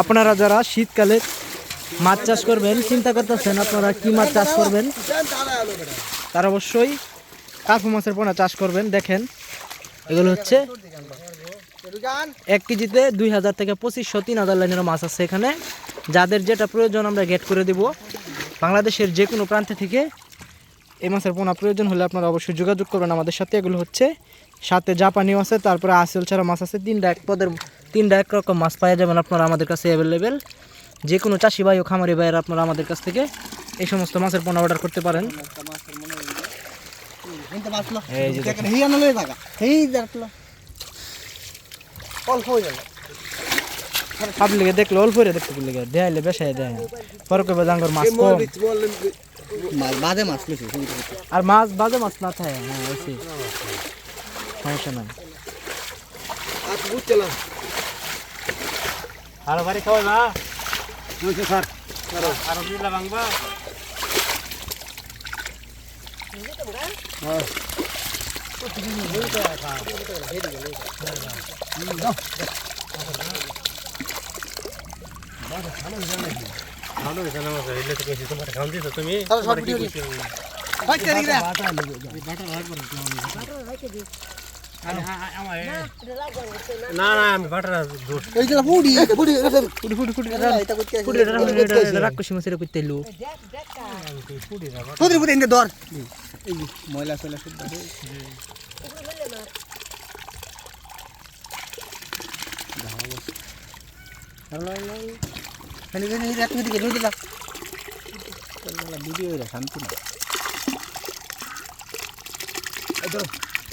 আপনারা যারা শীতকালে মাছ চাষ করবেন, চিন্তা করতেছেন আপনারা কি মাছ চাষ করবেন, তার অবশ্যই কার্পু মাছের পোনা চাষ করবেন। দেখেন, এগুলো হচ্ছে এক কেজিতে দুই হাজার থেকে পঁচিশশো, তিন হাজার লাইনের মাছ আছে এখানে। যাদের যেটা প্রয়োজন, আমরা গেট করে দিব। বাংলাদেশের যে কোনো প্রান্তে থেকে এই মাছের পোনা প্রয়োজন হলে আপনারা অবশ্যই যোগাযোগ করবেন আমাদের সাথে। এগুলো হচ্ছে সাথে জাপানিও আছে, তারপরে আসল ছাড়া মাছ আছে। তিনটা এক পদের তিনটা এক রকম মাছ পাওয়া যাবেন আপনারা আমাদের কাছে অ্যাভেলেবেল যে কোনো চাষি ভাই ও খামারি ভাইয়ের আপনারা আমাদের কাছ থেকে এই সমস্ত মাছের পোনা অর্ডার করতে পারেন। এই যে দেখেন। পাবলিকে দেখলে অল্প দেখতে পারলে দেয়াইলে বেসায় দেয় পরে কবে মাছ কম। আর মাছ বাজে মাছ না থাকে হ্যাঁ সমস্যা নাই। আর বাড়ি খাওয়াই না স্যার আর দিলা ভাঙবা ভালো হয়েছে না মাছ এলে তো কইছি তোমার খাওয়ান দিছো তুমি তোমার কি কইছো না না আমি বাটার দোষ এই যে ফুডি ফুডি ফুটি ফুটি এটা করতে ফুটি রাক্ষসী মাছের এলো ফুডি ফুডি দর এই ময়লা ভিডিও শান্তি না